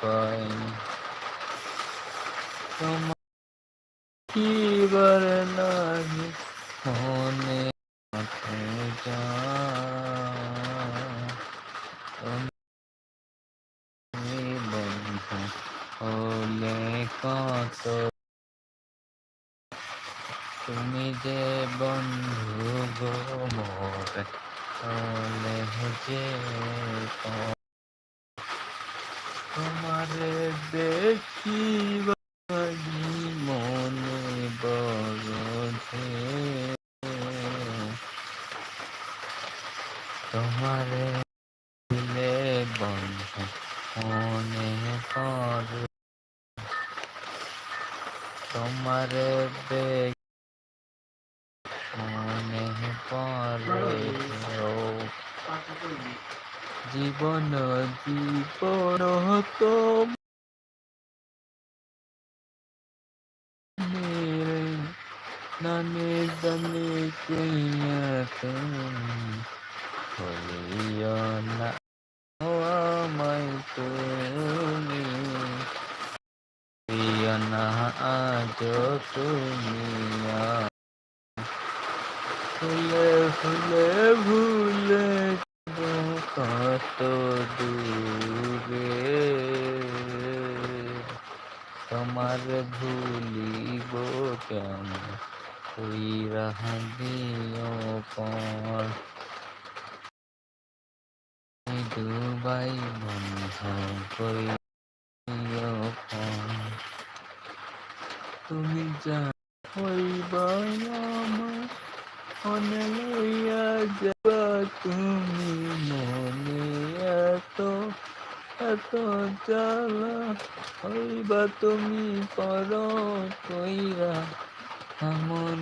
কয় তোমার নাহি মনে যা তুমি বন্ধু হলে কত তুমি যে বন্ধু গো মোর হলে যে দেখিবাগি মনে যে তোমারে দিলে বন্ধু মনে পর তোমারে দেখ মনে জীবন জীবন মেরে নানে দনে কইয়া তুমি হলিও না আমায় তুমি হলিও না আজ তুমি ফুলে ফুলে ভুলে কত দূরে তোমার ভুলিব কেন তুই দিও পর। দুবাই বন্ধ পর। তুমি যা হইবা আমার মনে লইয়া যাবা। তুমি মনে এত এত জ্বালা। হইবা তুমি পর কইরা এমন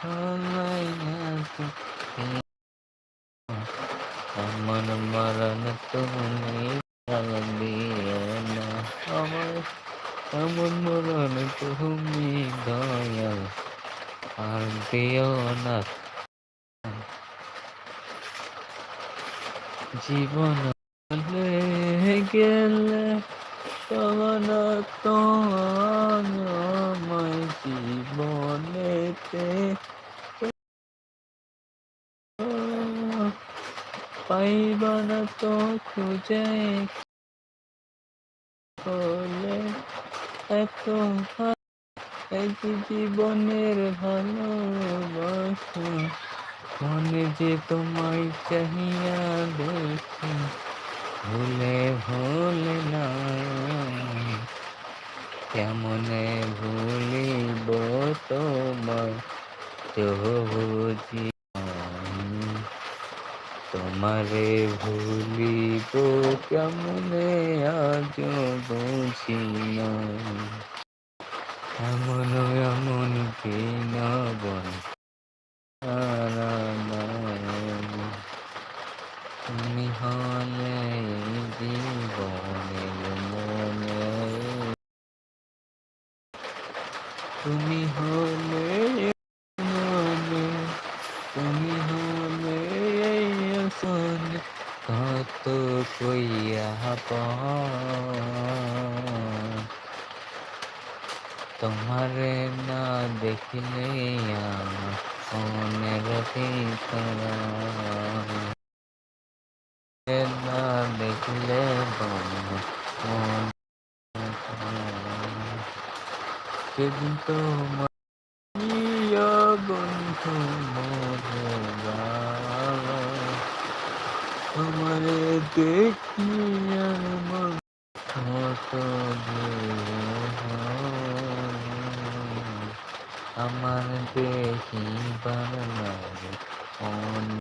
ফলাইয়া তো। এমন মরণ তুমি দিও না। আমার মরণ তুমি দয়াল আর দিও না। জীবন গেলে তখন তোমায় জীবনেতে পাইবা না তো খুঁজে হলে এত এক জীবনের ভালোবাসা, মনে যে তোমায় চাহিয়া দেখি। ভুলে ভুলে না কেমনে ভুলিব তোমায়? বুঝি তোমারে ভুলিব কেমনে আজ বুঝি না। এমন তুমি হলে তুমি হলে কত কইয়া তোমারে না দেখিলে মনের ভিতরা না দেখলে মন সেদিন তোমার বন্ধু মরে তোমারে মন আমার অন্য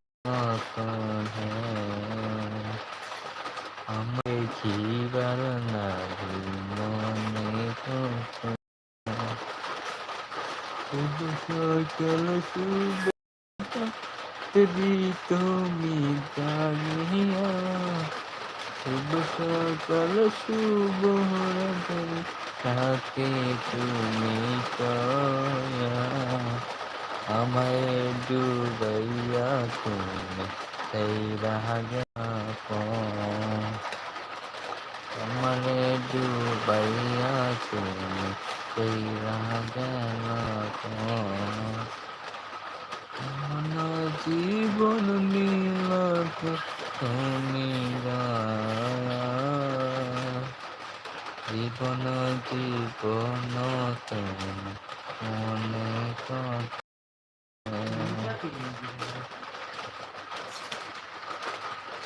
আমার লাগে মনে শুভ সকাল যদি তুমি জানিয়া শুভ সকাল শুভ তাকে তুমি কয়া আমায় ডুবাইয়া তুমি সেই আমার আমারে ডুবাইয়া তুমি কইরা গেল কোন জীবন নীল তুমি জীবন জীবন তুমি মনে কথা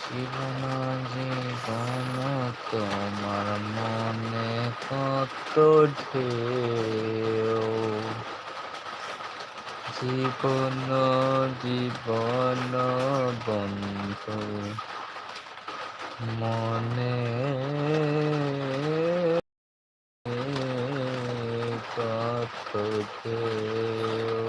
জীবন জীবন তোমার মনে কত ঢেউ। জীবন জীবন বন্ধু মনে কত ঢেউ।